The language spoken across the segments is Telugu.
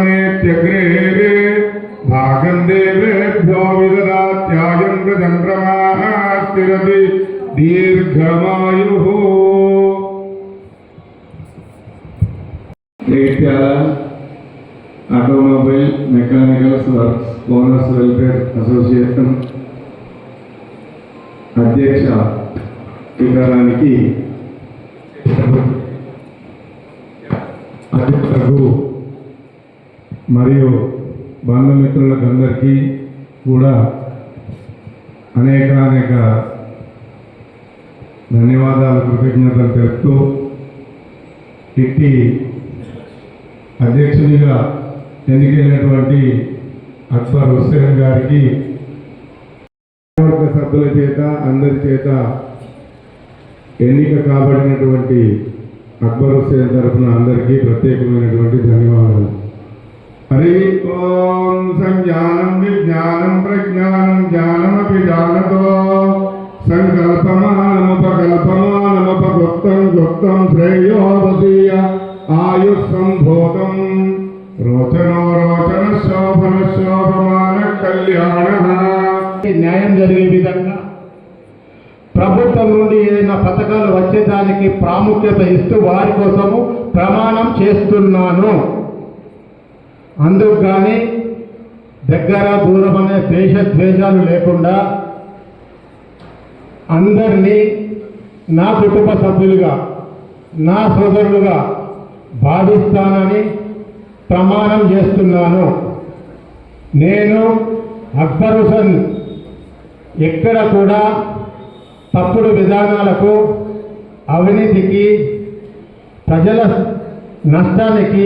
సమానేత్యగ్రే భాగం దేవేభ్యో విదదాత్యాయం చంద్రమా స్థిరతి దీర్ఘమాయు Jagtial automobile mechanicals works owners welfare association అధ్యక్ష విధానానికి అధ్యక్షులకు మరియు బంధుమిత్రులకు అందరికీ కూడా అనేక అనేక ధన్యవాదాలు కృతజ్ఞతలు తెలుపుతూ ఇట్టి అధ్యక్షునిగా ఎన్నికైనటువంటి అక్బర్ హుస్సేన్ గారికి వర్గ సభ్యుల చేత అందరి చేత ఎన్నిక కాబడినటువంటి అక్బర్ హుస్సేన్ తరఫున అందరికీ ప్రత్యేకమైనటువంటి ధన్యవాదాలు. హరి ఓం సంజ్ఞానం విజ్ఞానం ప్రజ్ఞానం జ్ఞానమపి జానతో సంకల్పమానముపకల్పమానముపగుప్తం గుప్తం శ్రేయోదీయ ఆయుస్సంభూతం రోచనో రోచన శోభన శోభమాన కళ్యాణ న్యాయం జరిగే విధంగా ప్రభుత్వం నుండి ఏదైనా పథకాలు వచ్చేదానికి ప్రాముఖ్యత ఇస్తూ వారి కోసము ప్రమాణం చేస్తున్నాను. అందుకు కానీ దగ్గర దూరం అనే దేశ ద్వేషాలు లేకుండా అందరినీ నా కుటుంబ సభ్యులుగా నా సోదరులుగా భావిస్తానని ప్రమాణం చేస్తున్నాను. నేను అక్బర్ హుసన్ ఎక్కడ కూడా తప్పుడు విధానాలకు అవినీతికి ప్రజల నష్టానికి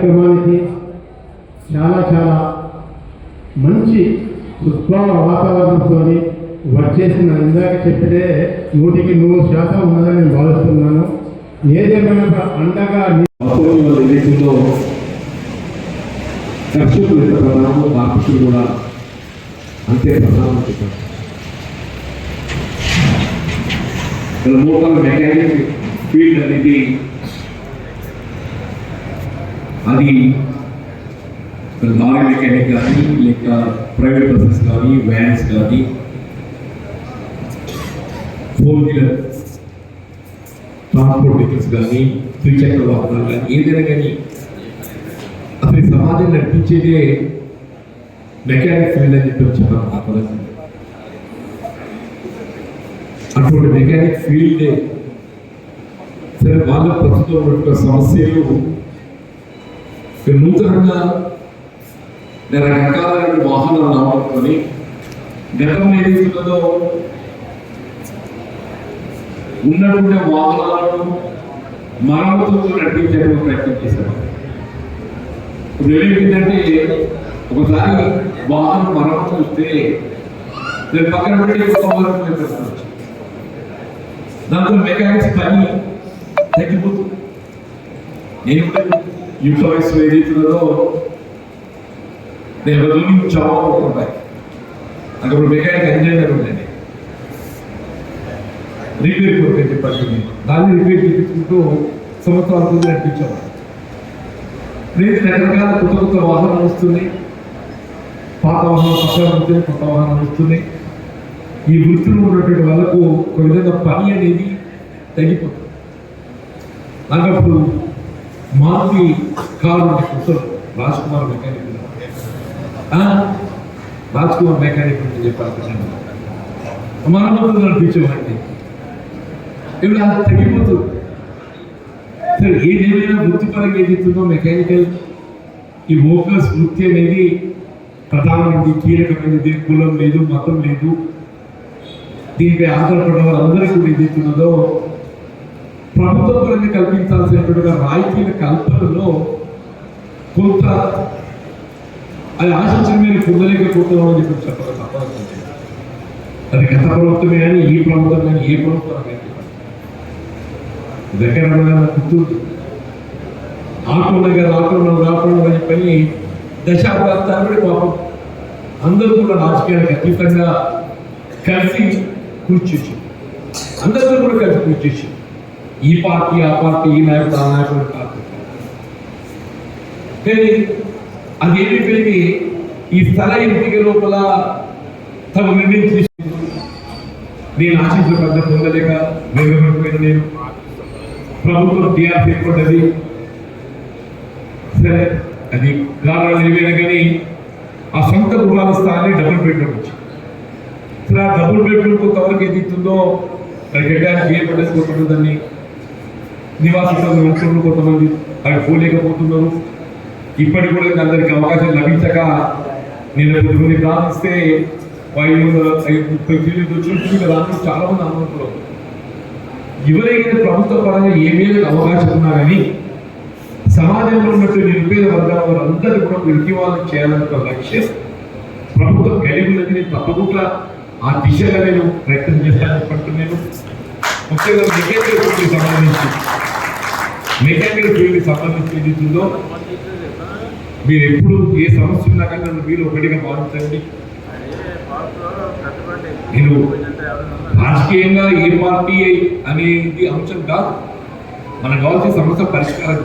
కార్యక్రమానికి చాలా చాలా మంచి ఉద్భవ వాతావరణంతో వచ్చేసిన ఇందాక చెప్పితే నూటికి నూరు శాతం ఉన్నదని నేను భావిస్తున్నాను. ఏదేమైనా అండగా అపోలో ఎన్నికల్లో ఎంత ప్రధానమో కార్మికులు కూడా అంతే ప్రధానం చెప్పారు. మోటార్ మెకానిక్ ఫీల్డ్ అనేది అది లారీ మెకానిక్ కానీ లేక ప్రైవేట్ బస్సెస్ కానీ వ్యాన్స్ కానీ ఫోర్ వీలర్ ట్రాన్స్పోర్ట్ వెహికల్స్ కానీ ద్విచక్ర వాహనాలు కానీ ఏదైనా కానీ అసలు ఈ సమాజం నడిపించేదే మెకానిక్ ఫీల్డ్ అని చెప్పి చెప్పాను ఆ పదం అటువంటి మెకానిక్ ఫీల్డ్ సరే వాళ్ళ ప్రస్తుతం ఉన్నటువంటి సమస్యలు ఇక నూతనంగా రకరకాలైన వాహనాలు రావడంతో గతం ఏదైతుందో ఉన్నటువంటి వాహనాలను మరమ్మతులతో నడిపించడానికి ప్రయత్నం చేశారు ఇప్పుడు ఏమిటంటే ఒకసారి వాహనం మరమ్మతు వస్తే నేను పక్కన పెట్టి దాంతో మెకానిక్స్ పని తగ్గిపోతుంది. నేను యుక్త వయసు నేను రోజు చాలా ఉంటాయి అక్కడ మెకానిక్ ఇంజనీర్ ఉండండి. రిపేర్ కొరకు అని దాన్ని రిపేర్ చేయించుకుంటూ సంవత్సరాల ముందు నడిపించేవాడు రేపు రకరకాల కొత్త కొత్త వాహనాలు వస్తున్నాయి. పాత వాహనాలు పక్కన ఉంటే కొత్త వాహనాలు వస్తున్నాయి. ఈ వృత్తిలో ఉన్నటువంటి వాళ్ళకు ఒక విధంగా పని అనేది తగ్గిపోతుంది. నాకు అప్పుడు మారుతి కారు ఉండే కొత్త రాజ్ కుమార్ మెకానిక్ ఆ, రాజ్ కుమార్ మెకానిక్ అని చెప్పాలి మరమ్మతులు నడిపించేవాడిని ఇప్పుడు అది తగ్గిపోతుంది సరే ఏదేమైనా వృత్తిపరంగా ఏదైతుందో మెకానికల్. ఈ వోకర్స్ వృత్తి అనేది ప్రధానమైనది కీలకమైనది కులం లేదు మతం లేదు. దీనిపై ఆధారపడిన వారందరికీ కూడా ఏదైతున్నదో పరంగా కల్పించాల్సినటువంటి రాయితీల కల్పనలో కొంత అది ఆశించిన మీరు పొందలేకపోతున్నాం అని చెప్పి చెప్పక తప్పదు అది గత ప్రభుత్వమే కానీ ఈ ప్రభుత్వం కానీ ఏ ప్రభుత్వం దగ్గర గుర్తు ఆకుండా రాకుండా రాకుండా అని చెప్పని దశాబ్దాల తరబడి పాపం అందరూ కూడా రాజకీయాలకు అతీతంగా కలిసి కృషి చేశారు. అందరితో కూడా కలిసి కృషి చేశారు. ఈ పార్టీ ఆ పార్టీ ఈ నాయకుడు ఆ నాయకుడు కాదు కానీ అదేమిటంటే ఈ స్థల ఎంపిక లోపల తమ నిర్ణయం తీసుకుంది. నేను ఆశించిన పెద్ద పొందలేక వేగమైపోయిన నేను ప్రభుత్వం టీఆర్పీ ఎక్కువది సరే అది కారణాలు ఏమైనా కానీ ఆ సొంత గృహాల స్థానాన్ని డబుల్ బెడ్రూమ్ వచ్చింది సరే ఆ డబుల్ బెడ్రూమ్ కొంతవరకు ఏది ఇస్తుందో అది గడ్డానికి ఏ కొంతమంది దాన్ని నివాసితులు ఉంటున్నారు కొంతమంది. అవి పోలేకపోతున్నారు ఇప్పటికి కూడా అందరికి అవకాశం లభించక నేను కొన్ని ప్రార్థిస్తే ఐదు ముప్పై కిలోమీటర్లు వచ్చినట్టు దాంట్లో చాలా మంది అనుకుంటున్నారు ఎవరైతే ప్రభుత్వ పరంగా ఏమేమి అవకాశం ఉన్నా కానీ సమాజంలో ఉన్నట్టు నిరుపేద వర్గాల వారందరూ కూడా విరికివాదం చేయాలనే ఒక లక్ష్యం. ప్రభుత్వం కలిగి ఉన్నది నేను తప్పకుండా ఆ దిశగా నేను ప్రయత్నం చేస్తానని అనుకుంటున్నాను. ముఖ్యంగా సంబంధించి మెకానికల్ ఫీల్డ్కి సంబంధించి ఏది మీరు ఎప్పుడు ఏ సమస్య ఉన్నా కానీ నన్ను మీరు ఒకటిగా భావించండి. నేను రాజకీయంగా ఏ పార్టీ అనేది అంశం కాదు. మనకు కావాల్సిన సమస్య పరిష్కారం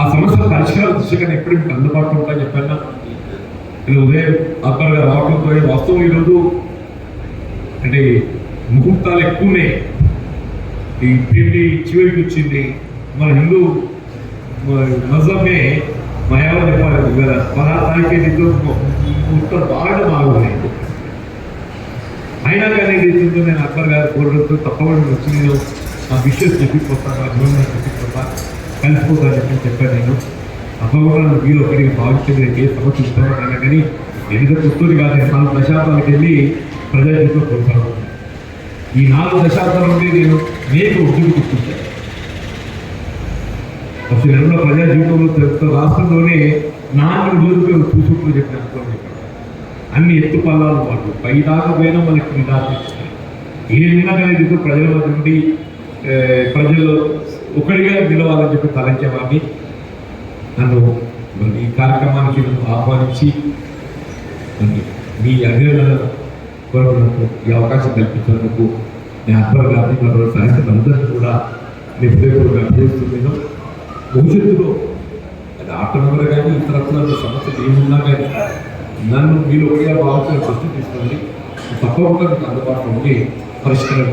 ఆ సమస్య పరిష్కార దిశగా ఎప్పుడు మీకు అందుబాటులో ఉంటాయని చెప్పాను ఇది ఉదయం అక్బర్ రావడంతో వాస్తవం ఈరోజు అంటే ముహూర్తాలు ఎక్కువనే. ఈ పెళ్ళి చివరికి వచ్చింది. మన హిందూ మజమే మయావ చెప్పాలి కదా పదహారు తారీఖు ఉత్తర బాగా బాగున్నాయి అయినా కానీ దీంతో నేను అక్బర్ గారు కోరడంతో తప్పకుండా వచ్చి నేను ఆ విషయం చెప్పిపోతాను ఆ జీవనం చెప్పిపోతా కలిసిపోతాను చెప్పి చెప్పాను నేను. తప్పకుండా నన్ను వీలు ఒకటికి భావించింది ఏ సమస్య ఇస్తానో అయినా కానీ ఎందుకంటే పుత్తూరు కాదు నాలుగు దశాబ్దాలకు వెళ్ళి ప్రజాజీతో జీవితం ఈ నాలుగు దశాబ్దాల నుండి నేను మీకు ఉద్యోగం తీసుకుంటాను అసలు ఎన్నో ప్రజా జీవితంలో తెలుసు రాష్ట్రంలోనే నాలుగు రోజులు చూసుకుంటూ చెప్పిన చెప్పినట్టు అన్ని ఎత్తు పల్లాలు వాళ్ళు పైదాకా పోయినా మనకి నిరాశించాయి ఏదైనా కానీ ఇప్పుడు ప్రజల నుండి ప్రజలు ఒకరిగా నిలవాలని చెప్పి తలంచేవాడిని. నన్ను మరి ఈ కార్యక్రమానికి నన్ను ఆహ్వానించి మీ అభినందన కోరుకున్నందుకు ఈ అవకాశం కల్పించినందుకు నేను అక్బర్ గారిని మరో సాయంత్రం అందరినీ కూడా మీ హృదయపూర్వక అభ్యర్థిస్తున్నాను భవిష్యత్తులో అది ఆటోనగర్ కానీ ఇతరత్ర సమస్యలు ఏమున్నా కానీ నన్ను మీరు ఒకటిగా భావించిన దృష్టి తీసుకోండి. తప్పకుండా మీకు అందుబాటులో ఉండి పరిష్కారం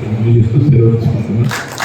తెలియజేస్తూ సెలవు తీసుకుంటున్నాను.